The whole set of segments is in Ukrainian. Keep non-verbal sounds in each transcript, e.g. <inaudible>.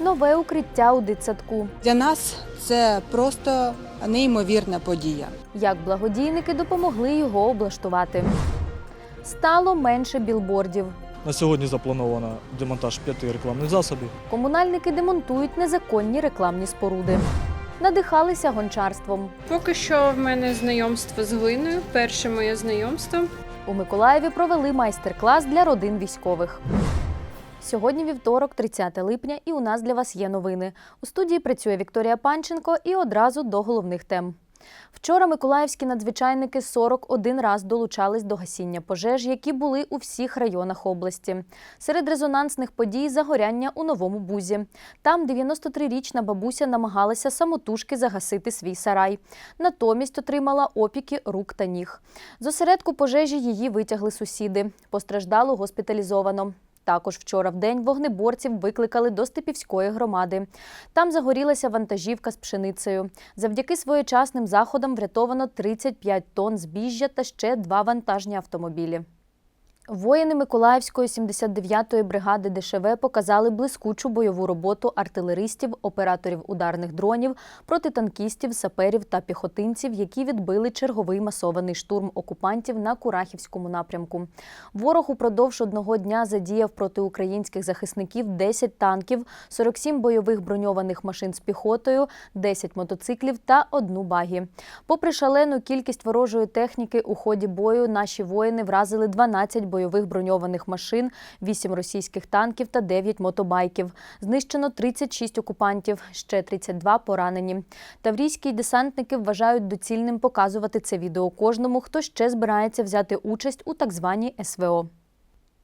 нове укриття у дитсадку. Для нас це просто неймовірна подія. Як благодійники допомогли його облаштувати. Стало менше білбордів. На сьогодні заплановано демонтаж п'яти рекламних засобів. Комунальники демонтують незаконні рекламні споруди. Надихалися гончарством. Поки що в мене знайомство з глиною. Перше моє знайомство. У Миколаєві провели майстер-клас для родин військових. Сьогодні вівторок, 30 липня, і у нас для вас є новини. У студії працює Вікторія Панченко і одразу до головних тем. Вчора миколаївські надзвичайники 41 раз долучались до гасіння пожеж, які були у всіх районах області. Серед резонансних подій загоряння у Новому Бузі. Там 93-річна бабуся намагалася самотужки загасити свій сарай. Натомість отримала опіки рук та ніг. З осередку пожежі її витягли сусіди. Постраждалу госпіталізовано. Також вчора в день вогнеборців викликали до Степівської громади. Там загорілася вантажівка з пшеницею. Завдяки своєчасним заходам врятовано 35 тонн збіжжя та ще два вантажні автомобілі. Воїни Миколаївської 79-ї бригади ДШВ показали блискучу бойову роботу артилеристів, операторів ударних дронів, протитанкістів, саперів та піхотинців, які відбили черговий масований штурм окупантів на Курахівському напрямку. Ворог упродовж одного дня задіяв проти українських захисників 10 танків, 47 бойових броньованих машин з піхотою, 10 мотоциклів та одну багі. Попри шалену кількість ворожої техніки у ході бою, наші воїни вразили 12 бойових броньованих машин, 8 російських танків та 9 мотобайків. Знищено 36 окупантів, ще 32 поранені. Таврійські десантники вважають доцільним показувати це відео кожному, хто ще збирається взяти участь у так званій СВО.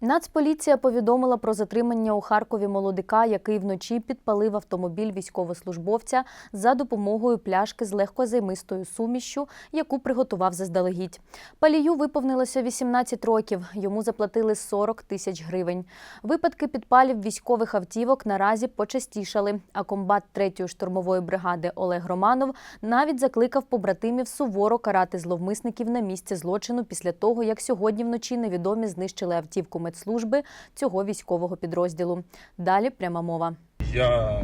Нацполіція повідомила про затримання у Харкові молодика, який вночі підпалив автомобіль військовослужбовця за допомогою пляшки з легкозаймистою сумішшю, яку приготував заздалегідь. Палію виповнилося 18 років. Йому заплатили 40 тисяч гривень. Випадки підпалів військових автівок наразі почастішали. А комбат 3-ї штурмової бригади Олег Романов навіть закликав побратимів суворо карати зловмисників на місці злочину після того, як сьогодні вночі невідомі знищили автівку медслужби цього військового підрозділу. Далі пряма мова. Я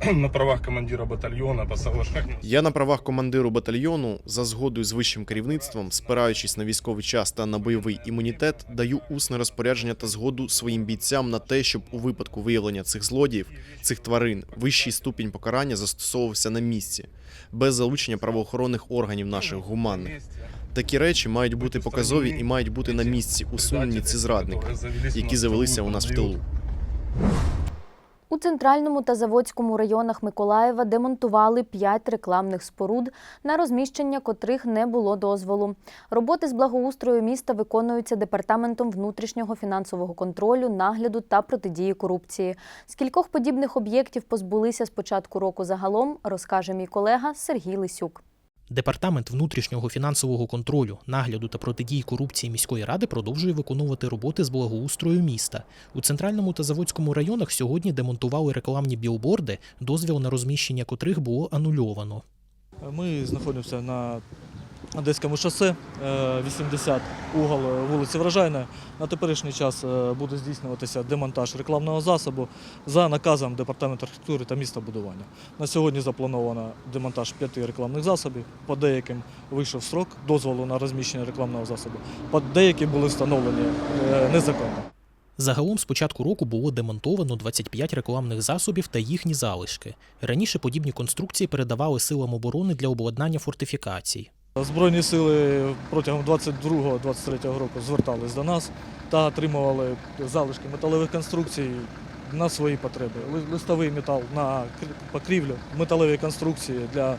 <clears throat> на правах командира батальйона по соглашению Я на правах командиру батальйону за згодою з вищим керівництвом, спираючись на військовий час та на бойовий імунітет, даю усне розпорядження та згоду своїм бійцям на те, щоб у випадку виявлення цих злодіїв, цих тварин, вищий ступінь покарання застосовувався на місці, без залучення правоохоронних органів наших гуманних. Такі речі мають бути показові і мають бути на місці усунені ці зрадники, які завелися у нас в тилу. У центральному та заводському районах Миколаєва демонтували п'ять рекламних споруд, на розміщення котрих не було дозволу. Роботи з благоустрою міста виконуються департаментом внутрішнього фінансового контролю, нагляду та протидії корупції. Скількох подібних об'єктів позбулися з початку року загалом, розкаже мій колега Сергій Лисюк. Департамент внутрішнього фінансового контролю, нагляду та протидії корупції міської ради продовжує виконувати роботи з благоустрою міста. У центральному та заводському районах сьогодні демонтували рекламні білборди, дозвіл на розміщення котрих було анульовано. Ми знаходимося на Одеському шосе, е, 80 угол вулиці Врожайна. На теперішній час е, буде здійснюватися демонтаж рекламного засобу за наказом Департаменту архітектури та містобудування. На сьогодні заплановано демонтаж п'яти рекламних засобів. По деяким вийшов срок дозволу на розміщення рекламного засобу. По деякі були встановлені е, незаконно. Загалом з початку року було демонтовано 25 рекламних засобів та їхні залишки. Раніше подібні конструкції передавали силам оборони для обладнання фортифікацій. Збройні сили протягом 22-23 року звертались до нас та отримували залишки металевих конструкцій на свої потреби. Листовий метал на крі- покрівлю, металеві конструкції для е,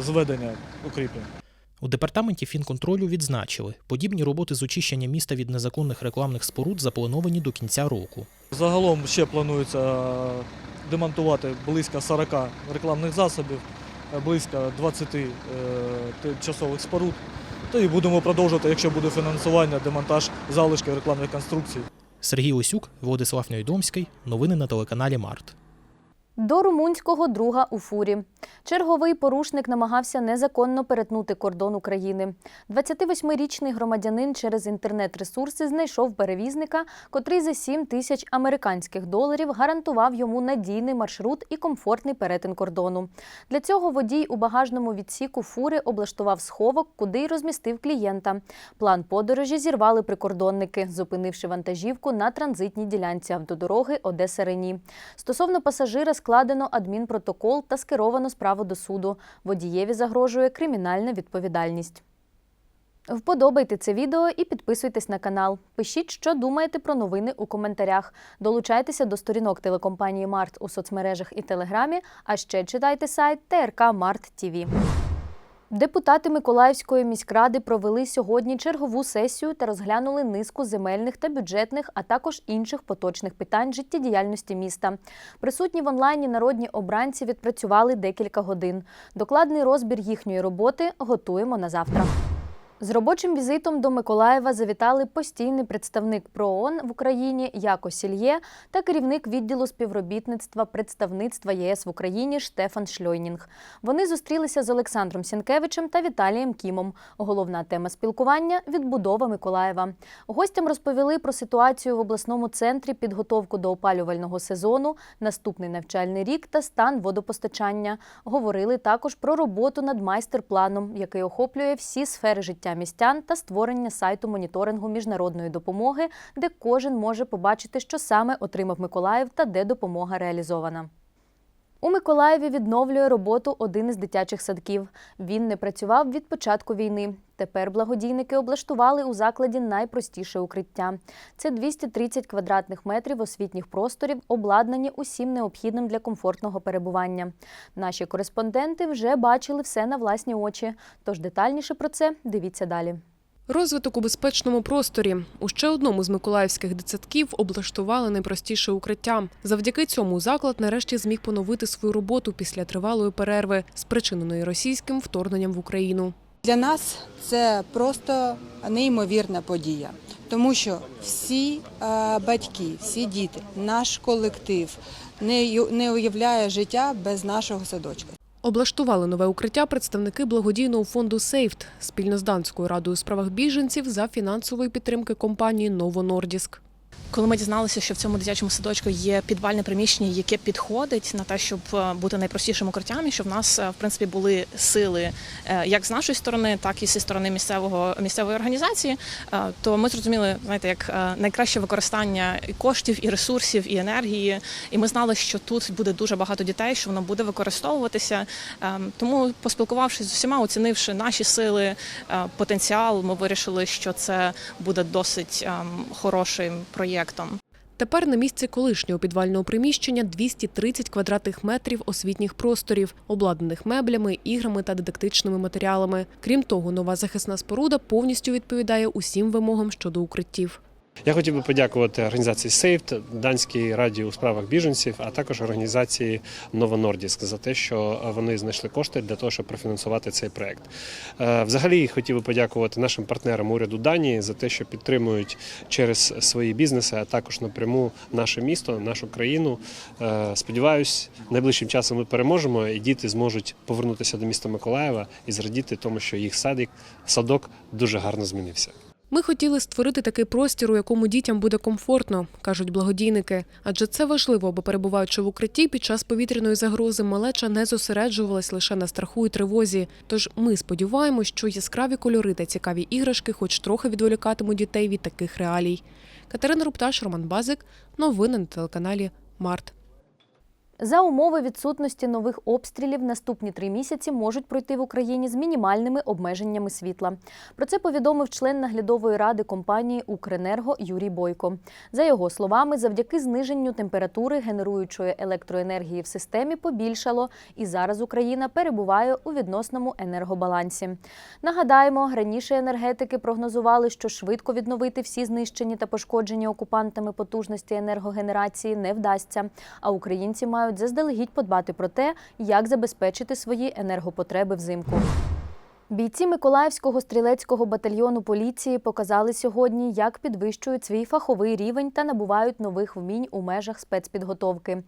зведення укріплень. У департаменті фінконтролю відзначили, подібні роботи з очищення міста від незаконних рекламних споруд заплановані до кінця року. Загалом ще планується демонтувати близько 40 рекламних засобів, близько 20 часових тимчасових споруд. Та і будемо продовжувати, якщо буде фінансування, демонтаж залишків рекламних конструкцій. Сергій Лисюк, Владислав Нойдомський. Новини на телеканалі Март. До румунського друга у фурі. Черговий порушник намагався незаконно перетнути кордон України. 28-річний громадянин через інтернет-ресурси знайшов перевізника, котрий за 7 тисяч американських доларів гарантував йому надійний маршрут і комфортний перетин кордону. Для цього водій у багажному відсіку фури облаштував сховок, куди й розмістив клієнта. План подорожі зірвали прикордонники, зупинивши вантажівку на транзитній ділянці автодороги Одеса Рені. Стосовно пасажира складено адмінпротокол та скеровано справу до суду. Водієві загрожує кримінальна відповідальність. Вподобайте це відео і підписуйтесь на канал. Пишіть, що думаєте про новини у коментарях. Долучайтеся до сторінок телекомпанії Март у соцмережах і Телеграмі, а ще читайте сайт ТРК Март ТІВІ. Депутати Миколаївської міськради провели сьогодні чергову сесію та розглянули низку земельних та бюджетних, а також інших поточних питань життєдіяльності міста. Присутні в онлайні народні обранці відпрацювали декілька годин. Докладний розбір їхньої роботи готуємо на завтра. З робочим візитом до Миколаєва завітали постійний представник ПРООН в Україні Яко Сільє та керівник відділу співробітництва представництва ЄС в Україні Штефан Шльойнінг. Вони зустрілися з Олександром Сінкевичем та Віталієм Кімом. Головна тема спілкування відбудова Миколаєва. Гостям розповіли про ситуацію в обласному центрі, підготовку до опалювального сезону, наступний навчальний рік та стан водопостачання. Говорили також про роботу над майстер-планом, який охоплює всі сфери життя містян та створення сайту моніторингу міжнародної допомоги, де кожен може побачити, що саме отримав Миколаїв та де допомога реалізована. У Миколаєві відновлює роботу один із дитячих садків. Він не працював від початку війни. Тепер благодійники облаштували у закладі найпростіше укриття. Це 230 квадратних метрів освітніх просторів, обладнані усім необхідним для комфортного перебування. Наші кореспонденти вже бачили все на власні очі. Тож детальніше про це дивіться далі. Розвиток у безпечному просторі у ще одному з миколаївських дитсадків облаштували найпростіше укриття. Завдяки цьому заклад нарешті зміг поновити свою роботу після тривалої перерви, спричиненої російським вторгненням в Україну. Для нас це просто неймовірна подія, тому що всі е, батьки, всі діти, наш колектив не уявляє життя без нашого садочка. Облаштували нове укриття представники благодійного фонду «Сейфт» спільно з Данською радою у справах біженців за фінансової підтримки компанії «Ново Нордіск». Коли ми дізналися, що в цьому дитячому садочку є підвальне приміщення, яке підходить на те, щоб е, бути найпростішим укриттям, і що в нас е, в принципі були сили е, як з нашої сторони, так і зі сторони місцевого місцевої організації, то ми зрозуміли, знаєте, як найкраще використання і коштів, і ресурсів, і енергії. І ми знали, що тут буде дуже багато дітей, що воно буде використовуватися. Тому, поспілкувавшись з усіма, оцінивши наші сили, потенціал, ми вирішили, що це буде досить ем, хорошим проєктом. Тепер на місці колишнього підвального приміщення 230 квадратних метрів освітніх просторів, обладнаних меблями, іграми та дидактичними матеріалами. Крім того, нова захисна споруда повністю відповідає усім вимогам щодо укриттів. Я хотів би подякувати організації SAFED, Данській раді у справах біженців, а також організації Нова Нордіск за те, що вони знайшли кошти для того, щоб профінансувати цей проект. Е, Взагалі хотів би подякувати нашим партнерам уряду Данії за те, що підтримують через свої бізнеси, а також напряму наше місто, нашу країну. Е, Сподіваюсь, найближчим часом ми переможемо, і діти зможуть повернутися до міста Миколаєва і зрадіти тому, що їх садик, садок дуже гарно змінився. Ми хотіли створити такий простір, у якому дітям буде комфортно, кажуть благодійники. Адже це важливо, бо перебуваючи в укритті під час повітряної загрози, малеча не зосереджувалась лише на страху і тривозі. Тож ми сподіваємось, що яскраві кольори та цікаві іграшки, хоч трохи відволікатимуть дітей від таких реалій. Катерина Рупташ, Роман Базик. Новини на телеканалі Март. За умови відсутності нових обстрілів наступні три місяці можуть пройти в Україні з мінімальними обмеженнями світла. Про це повідомив член наглядової ради компанії Укренерго Юрій Бойко. За його словами, завдяки зниженню температури генеруючої електроенергії в системі побільшало, і зараз Україна перебуває у відносному енергобалансі. Нагадаємо, раніше енергетики прогнозували, що швидко відновити всі знищені та пошкоджені окупантами потужності енергогенерації не вдасться. А українці мають заздалегідь подбати про те, як забезпечити свої енергопотреби взимку. Бійці Миколаївського стрілецького батальйону поліції показали сьогодні, як підвищують свій фаховий рівень та набувають нових вмінь у межах спецпідготовки.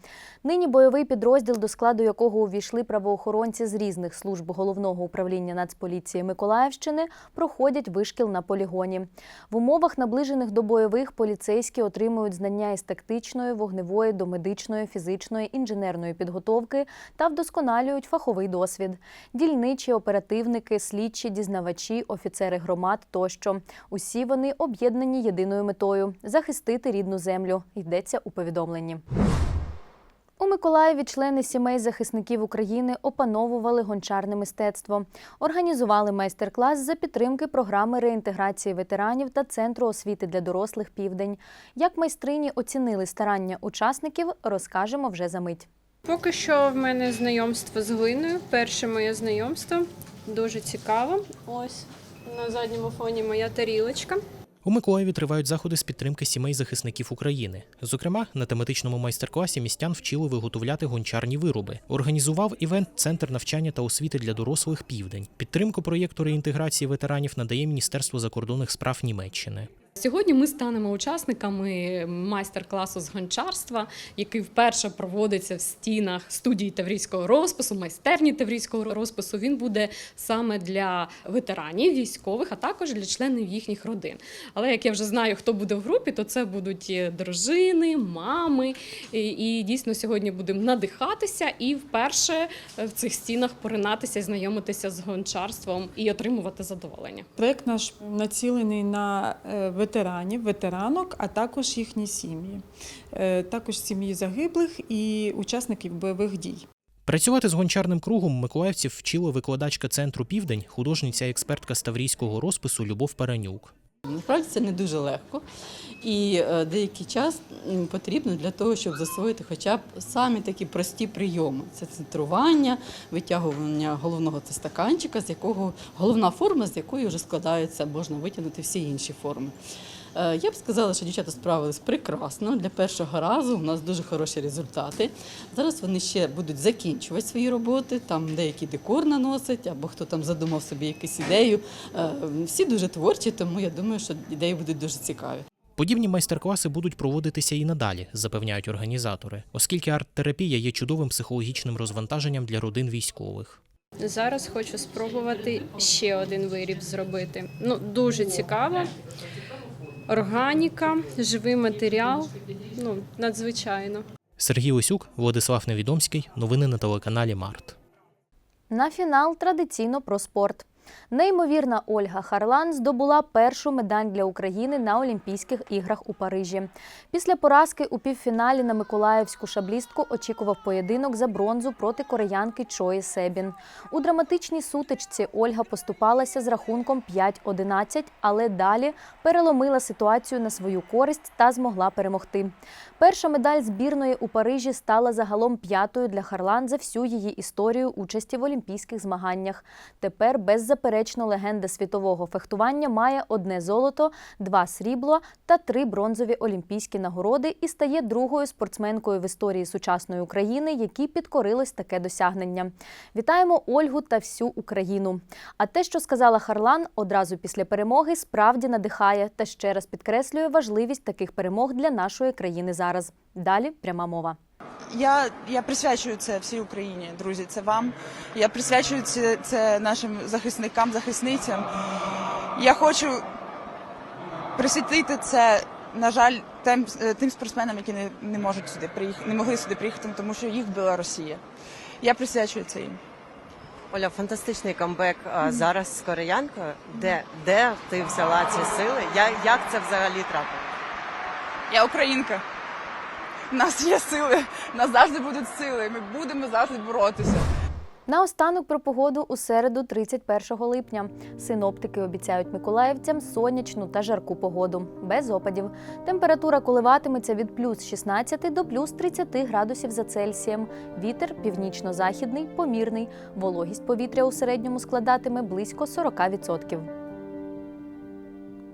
Нині бойовий підрозділ, до складу якого увійшли правоохоронці з різних служб головного управління Нацполіції Миколаївщини, проходять вишкіл на полігоні. В умовах, наближених до бойових, поліцейські отримують знання із тактичної, вогневої, домедичної, фізичної, інженерної підготовки та вдосконалюють фаховий досвід. Дільничі, оперативники, слідчі, дізнавачі, офіцери громад тощо. Усі вони об'єднані єдиною метою захистити рідну землю. Йдеться у повідомленні. У Миколаєві члени сімей захисників України опановували гончарне мистецтво, організували майстер-клас за підтримки програми реінтеграції ветеранів та центру освіти для дорослих Південь. Як майстрині оцінили старання учасників, розкажемо вже за мить. Поки що в мене знайомство з глиною. Перше моє знайомство дуже цікаво. Ось на задньому фоні моя тарілочка. У Миколаєві тривають заходи з підтримки сімей захисників України. Зокрема, на тематичному майстер-класі містян вчили виготовляти гончарні вироби. Організував івент Центр навчання та освіти для дорослих Південь. Підтримку проєкту реінтеграції ветеранів надає Міністерство закордонних справ Німеччини. Сьогодні ми станемо учасниками майстер-класу з гончарства, який вперше проводиться в стінах студії Таврійського розпису, майстерні Таврійського розпису. Він буде саме для ветеранів, військових, а також для членів їхніх родин. Але як я вже знаю, хто буде в групі, то це будуть дружини, мами. І, дійсно сьогодні будемо надихатися і вперше в цих стінах поринатися, знайомитися з гончарством і отримувати задоволення. Проект наш націлений на е, ветеранів, ветеранок, а також їхні сім'ї, Е, також сім'ї загиблих і учасників бойових дій. Працювати з гончарним кругом миколаївців вчила викладачка центру Південь, художниця і експертка ставрійського розпису Любов Паранюк. Насправді це не дуже легко, і е, деякий час потрібно для того, щоб засвоїти хоча б самі такі прості прийоми. Це центрування, витягування головного це стаканчика, з якого головна форма, з якої вже складається, можна витягнути всі інші форми. Е, Я б сказала, що дівчата справились прекрасно. Для першого разу у нас дуже хороші результати. Зараз вони ще будуть закінчувати свої роботи, там деякий декор наносять, або хто там задумав собі якусь ідею. Е, Всі дуже творчі, тому я думаю, що ідеї будуть дуже цікаві. Подібні майстер-класи будуть проводитися і надалі, запевняють організатори, оскільки арт-терапія є чудовим психологічним розвантаженням для родин військових. Зараз хочу спробувати ще один виріб зробити. Ну, дуже цікаво. Органіка, живий матеріал. Ну, надзвичайно. Сергій Усюк, Владислав Невідомський. Новини на телеканалі Март. На фінал традиційно про спорт. Неймовірна Ольга Харлан здобула першу медаль для України на Олімпійських іграх у Парижі. Після поразки у півфіналі на миколаївську шаблістку очікував поєдинок за бронзу проти кореянки Чої Себін. У драматичній сутичці Ольга поступалася з рахунком 5-11, але далі переломила ситуацію на свою користь та змогла перемогти. Перша медаль збірної у Парижі стала загалом п'ятою для Харлан за всю її історію участі в олімпійських змаганнях. Тепер беззаперечно легенда світового фехтування має одне золото, два срібло та три бронзові олімпійські нагороди і стає другою спортсменкою в історії сучасної України, якій підкорилось таке досягнення. Вітаємо Ольгу та всю Україну. А те, що сказала Харлан одразу після перемоги, справді надихає та ще раз підкреслює важливість таких перемог для нашої країни зараз. Далі пряма мова. Я, я присвячую це всій Україні, друзі. Це вам. Я присвячую це, це нашим захисникам, захисницям. Я хочу присвятити це, на жаль, тим, тим спортсменам, які не, не можуть сюди приїхати, не могли сюди приїхати, тому що їх вбила Росія. Я присвячую це їм. Оля, фантастичний камбек а, зараз з кореянкою. Де, де ти взяла ці сили? Я, як це взагалі трапило? Я українка. У нас є сили, у нас завжди будуть сили. Ми будемо завжди боротися. Наостанок про погоду у середу, 31 липня. Синоптики обіцяють миколаївцям сонячну та жарку погоду, без опадів. Температура коливатиметься від плюс 16 до плюс 30 градусів за Цельсієм. Вітер північно-західний, помірний. Вологість повітря у середньому складатиме близько 40%.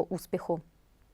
успіху.